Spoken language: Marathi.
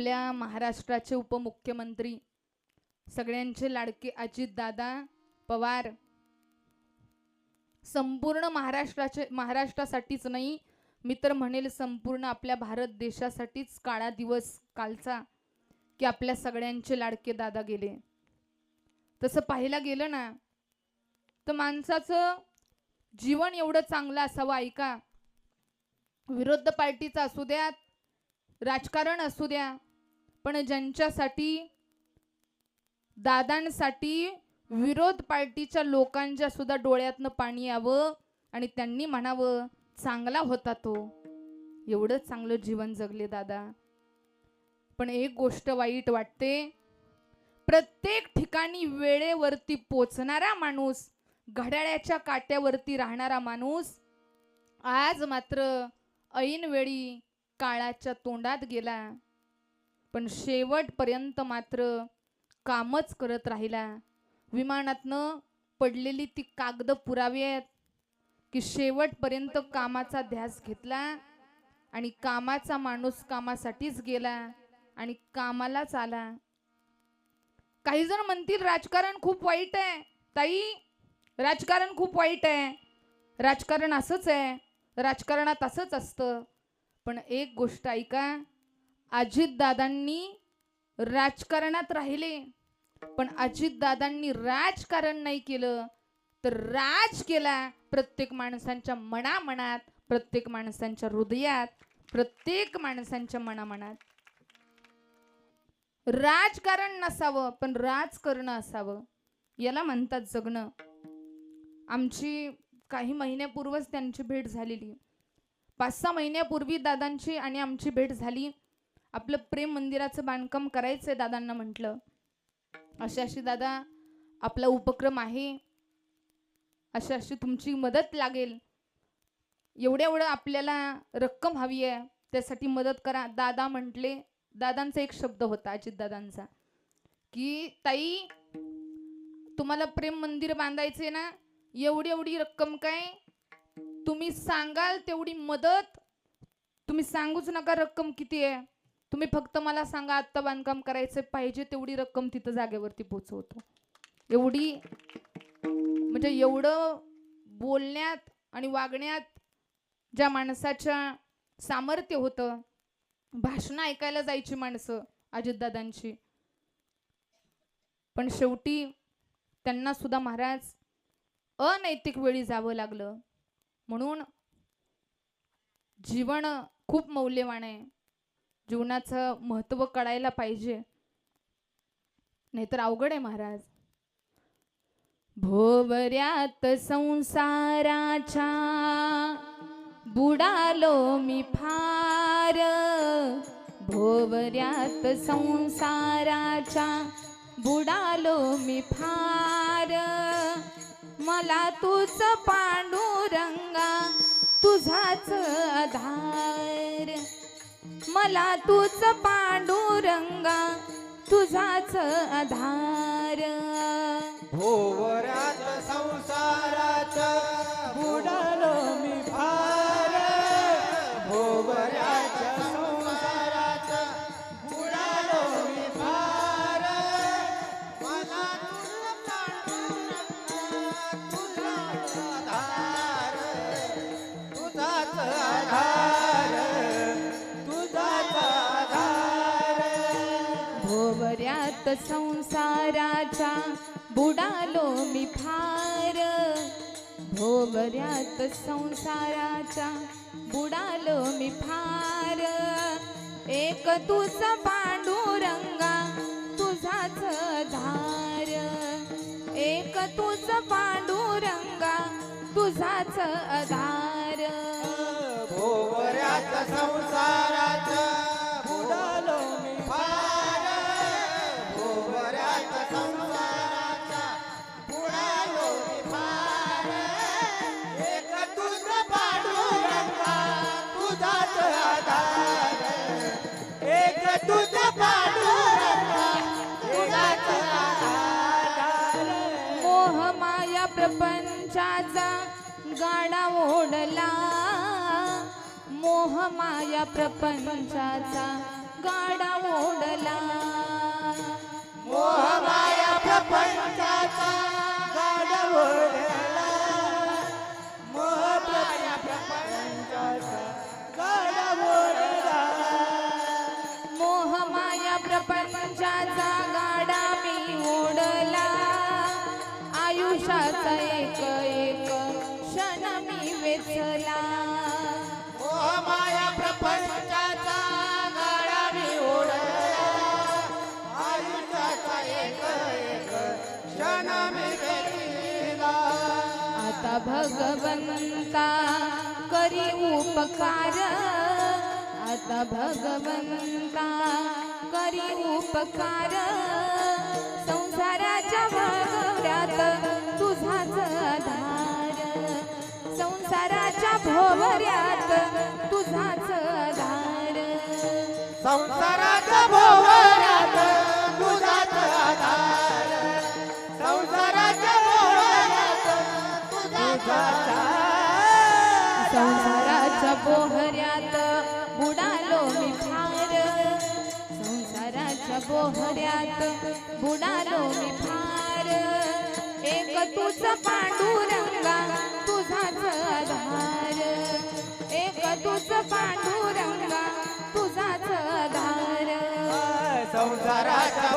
आपल्या महाराष्ट्राचे उपमुख्यमंत्री सगळ्यांचे लाडके अजित दादा पवार संपूर्ण महाराष्ट्राचे महाराष्ट्रासाठीच नाही मी तर म्हणेल संपूर्ण आपल्या भारत देशासाठीच काळा दिवस कालचा की आपल्या सगळ्यांचे लाडके दादा गेले. तसं पाहायला गेलं ना तर माणसाचं जीवन एवढं चांगलं असावं ऐका. विरोध पार्टीचं असू द्यात राजकारण असू द्या पण ज्यांच्यासाठी दादांसाठी विरोध पार्टीच्या लोकांच्या सुद्धा डोळ्यातनं पाणी यावं आणि त्यांनी म्हणावं चांगला होता तो. एवढं चांगलं जीवन जगले दादा. पण एक गोष्ट वाईट वाटते प्रत्येक ठिकाणी वेळेवरती पोचणारा माणूस घड्याळ्याच्या काट्यावरती राहणारा माणूस आज मात्र ऐनवेळी काळाच्या तोंडात गेला. पण शेवटपर्यंत मात्र कामच करत राहिला. विमानातनं पडलेली ती कागद पुरावी आहेत की शेवटपर्यंत कामाचा ध्यास घेतला आणि कामाचा माणूस कामासाठीच गेला आणि कामालाच आला. काही जण म्हणतील राजकारण खूप वाईट आहे. ताई राजकारण खूप वाईट आहे. राजकारण असंच आहे. राजकारणात असंच असतं. पण एक गोष्ट ऐका अजितदादांनी राजकारणात राहिले. पण अजितदादांनी राजकारण नाही केलं तर राज केला प्रत्येक माणसांच्या मनामनात प्रत्येक माणसांच्या हृदयात प्रत्येक माणसांच्या मनामनात. राजकारण नसावं पण राज करणं असावं याला म्हणतात जगणं. आमची काही महिन्यापूर्वच त्यांची भेट झालेली. पाच सहा महिन्यापूर्वी दादांची आणि आमची भेट झाली. आपलं प्रेम मंदिराचं बांधकाम करायचंय दादांना म्हटलं. अशी अशी दादा आपला उपक्रम आहे. अशी अशी तुमची मदत लागेल. एवढं एवढं आपल्याला रक्कम हवी आहे त्यासाठी मदत करा. दादा म्हटले दादांचा एक शब्द होता अजितदादांचा की ताई तुम्हाला प्रेम मंदिर बांधायचे ना एवढी एवढी रक्कम काय? तुम्ही सांगाल तेवढी मदत? तुम्ही सांगूच नका रक्कम किती आहे. तुम्ही फक्त मला सांगा आत्ता बांधकाम करायचं पाहिजे तेवढी रक्कम तिथं जागेवरती पोचवतो. एवढी म्हणजे एवढं बोलण्यात आणि वागण्यात ज्या माणसाच्या सामर्थ्य होतं भाषणं ऐकायला जायची माणसं अजितदादांची. पण शेवटी त्यांना सुद्धा महाराज अनैतिक वेळी जावं लागलं. म्हणून जीवन खूप मौल्यवान आहे. जीवनाचं महत्त्व कळायला पाहिजे. नाहीतर अवघड आहे महाराज. भोवऱ्यात संसाराच्या बुडालो मी फार. भोवऱ्यात संसाराच्या बुडालो मी फार. मला तुझ पांडुरंगा तुझाच आधार. मला तूच पांडुरंगा तुझाच आधार. भोवऱ्यात संसाराचा संसाराच्या बुडालो मी फार. भोवऱ्यात संसाराच्या बुडालो मी फार. एक तुझा पांडुरंगा तुझाच धार. एक तुझ पांडुरंगा तुझाच आधार. भोवऱ्यात संसाराचा गाडा ओढला. मोह माया प्रपंचाचा गाडा ओढला. मोह माया प्रपंचाचा गाडा ओढला. मोह माया प्रपंचाचा गाडा ओढला. मोह माया प्रपंचाचा भगवंता करी उपकार. आता भगवंता करी उपकार. संसाराच्या भोवऱ्यात तुझाच आधार. संसाराच्या भोवऱ्यात तुझाच आधार. संसाराच्या भोवर पोहऱ्यात बुडालो मी फार. एक तुझ पांडुरंगा तुझाच आधार. एक तुझ पांडुरंगा तुझाच आधार. संसाराच्या